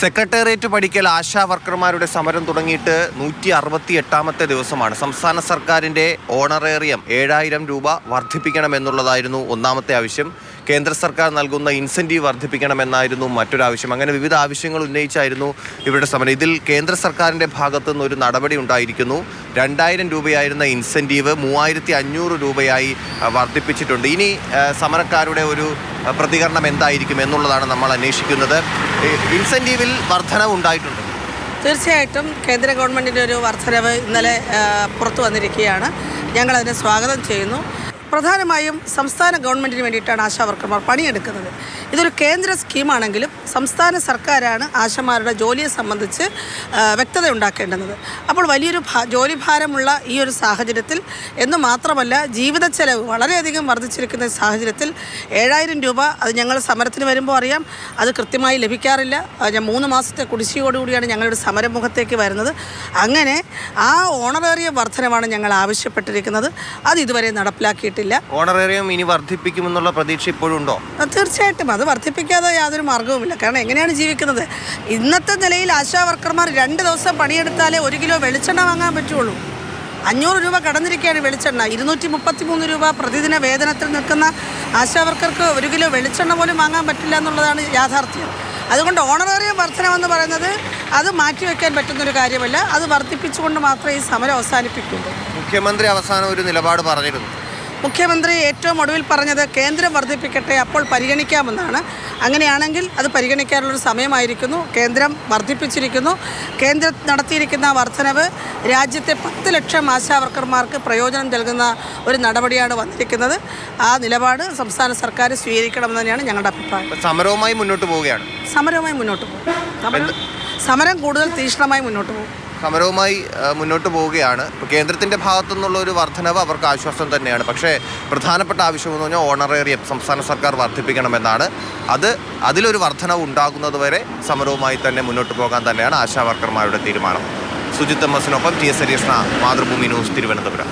Secretariat പഠിക്കൽ ആശാ വർക്കർമാരുടെ സമരം തുടങ്ങിയിട്ട് നൂറ്റി അറുപത്തി എട്ടാമത്തെ ദിവസമാണ്. സംസ്ഥാന സർക്കാരിന്റെ ഓണറേറിയം ഏഴായിരം രൂപ വർദ്ധിപ്പിക്കണമെന്നുള്ളതായിരുന്നു ഒന്നാമത്തെ ആവശ്യം. കേന്ദ്ര സർക്കാർ നൽകുന്ന ഇൻസെന്റീവ് വർദ്ധിപ്പിക്കണമെന്നായിരുന്നു മറ്റൊരാവശ്യം. അങ്ങനെ വിവിധ ആവശ്യങ്ങൾ ഉന്നയിച്ചായിരുന്നു ഇവരുടെ സമരം. ഇതിൽ കേന്ദ്ര സർക്കാരിന്റെ ഭാഗത്തു നിന്ന് ഒരു നടപടി ഉണ്ടായിരിക്കുന്നു. രണ്ടായിരം രൂപയായിരുന്ന ഇൻസെന്റീവ് മൂവായിരത്തി അഞ്ഞൂറ് രൂപയായി വർദ്ധിപ്പിച്ചിട്ടുണ്ട്. ഇനി സമരക്കാരുടെ ഒരു പ്രതികരണം എന്തായിരിക്കും എന്നുള്ളതാണ് നമ്മൾ അന്വേഷിക്കുന്നത്. ഇൻസെന്റീവിൽ വർധനവ് ഉണ്ടായിട്ടുണ്ട്. തീർച്ചയായിട്ടും കേന്ദ്ര ഗവൺമെന്റിന്റെ ഒരു വർധനവ് ഇന്നലെ പുറത്തു വന്നിരിക്കുകയാണ്. ഞങ്ങളതിനെ സ്വാഗതം ചെയ്യുന്നു. പ്രധാനമായും സംസ്ഥാന ഗവൺമെന്റിന് വേണ്ടിയിട്ടാണ് ആശാവർക്കർമാർ പണിയെടുക്കുന്നത്. ഇതൊരു കേന്ദ്ര സ്കീമാണെങ്കിലും സംസ്ഥാന സർക്കാരാണ് ആശമാരുടെ ജോലിയെ സംബന്ധിച്ച് വ്യക്തത ഉണ്ടാക്കേണ്ടത്. അപ്പോൾ വലിയൊരു ജോലി ഭാരമുള്ള ഈ ഒരു സാഹചര്യത്തിൽ എന്ന് മാത്രമല്ല ജീവിത ചെലവ് വളരെയധികം വർദ്ധിച്ചിരിക്കുന്ന സാഹചര്യത്തിൽ ഏഴായിരം രൂപ അത് ഞങ്ങൾ സമരത്തിന് വരുമ്പോൾ അറിയാം. അത് കൃത്യമായി ലഭിക്കാറില്ല. മൂന്ന് മാസത്തെ കുടിശ്ശികയോടുകൂടിയാണ് ഞങ്ങളുടെ സമരമുഖത്തേക്ക് വരുന്നത്. അങ്ങനെ ആ ഓണറേറിയ വർധനമാണ് ഞങ്ങൾ ആവശ്യപ്പെട്ടിരിക്കുന്നത്. അത് ഇതുവരെ നടപ്പിലാക്കിയിട്ടില്ല ഓണറേറിയം ഇനി വർദ്ധിപ്പിക്കുമെന്നുള്ള പ്രതീക്ഷ ഇപ്പോഴും ഉണ്ടോ? തീർച്ചയായിട്ടും. അത് വർദ്ധിപ്പിക്കാതെ യാതൊരു മാർഗവുമില്ല കാരണം എങ്ങനെയാണ് ജീവിക്കുന്നത്? ഇന്നത്തെ നിലയിൽ ആശാ വർക്കർമാർ രണ്ട് ദിവസം പണിയെടുത്താലേ ഒരു കിലോ വെളിച്ചെണ്ണ വാങ്ങാൻ പറ്റുള്ളൂ. അഞ്ഞൂറ് രൂപ കടന്നിരിക്കുകയാണ് വെളിച്ചെണ്ണ. ഇരുന്നൂറ്റി മുപ്പത്തി മൂന്ന് രൂപ പ്രതിദിന വേതനത്തിൽ നിൽക്കുന്ന ആശാവർക്കർക്ക് ഒരു കിലോ വെളിച്ചെണ്ണ പോലും വാങ്ങാൻ പറ്റില്ല എന്നുള്ളതാണ് യാഥാർത്ഥ്യം. അതുകൊണ്ട് ഓണറേറിയം വർധനമെന്ന് പറയുന്നത് അത് മാറ്റിവെക്കാൻ പറ്റുന്നൊരു കാര്യമല്ല. അത് വർദ്ധിപ്പിച്ചുകൊണ്ട് മാത്രമേ ഈ സമരം അവസാനിപ്പിക്കുള്ളൂ മുഖ്യമന്ത്രി അവസാനം ഒരു നിലപാട് പറഞ്ഞിരുന്നു. മുഖ്യമന്ത്രി ഏറ്റവും ഒടുവിൽ പറഞ്ഞത് കേന്ദ്രം വർദ്ധിപ്പിക്കട്ടെ അപ്പോൾ പരിഗണിക്കാമെന്നാണ്. അങ്ങനെയാണെങ്കിൽ അത് പരിഗണിക്കാനുള്ളൊരു സമയമായിരിക്കുന്നു. കേന്ദ്രം വർദ്ധിപ്പിച്ചിരിക്കുന്നു. കേന്ദ്രം നടത്തിയിരിക്കുന്ന വർധനവ് രാജ്യത്തെ പത്ത് ലക്ഷം ആശാവർക്കർമാർക്ക് പ്രയോജനം നൽകുന്ന ഒരു നടപടിയാണ് വന്നിരിക്കുന്നത്. ആ നിലപാട് സംസ്ഥാന സർക്കാർ സ്വീകരിക്കണമെന്ന് തന്നെയാണ് ഞങ്ങളുടെ അഭിപ്രായം. സമരവുമായി മുന്നോട്ട് പോവുകയാണ്. സമരവുമായി മുന്നോട്ട് പോകും. സമരം കൂടുതൽ തീക്ഷ്ണമായി മുന്നോട്ട് പോകും. സമരവുമായി മുന്നോട്ട് പോവുകയാണ്. കേന്ദ്രത്തിന്റെ ഭാഗത്തു നിന്നുള്ള ഒരു വർധനവ് അവർക്ക് ആശ്വാസം തന്നെയാണ്. പക്ഷേ പ്രധാനപ്പെട്ട ആവശ്യം എന്ന് പറഞ്ഞാൽ ഓണറേറിയം സംസ്ഥാന സർക്കാർ വർദ്ധിപ്പിക്കണമെന്നാണ്. അത് അതിലൊരു വർധനവ് ഉണ്ടാകുന്നത് വരെ സമരവുമായി തന്നെ മുന്നോട്ട് പോകാൻ തന്നെയാണ് ആശാ വർക്കർമാരുടെ തീരുമാനം. സുജിത് എം എസിനൊപ്പം ടി എസ് ഹരീഷ്ണ മാതൃഭൂമി ന്യൂസ് തിരുവനന്തപുരം.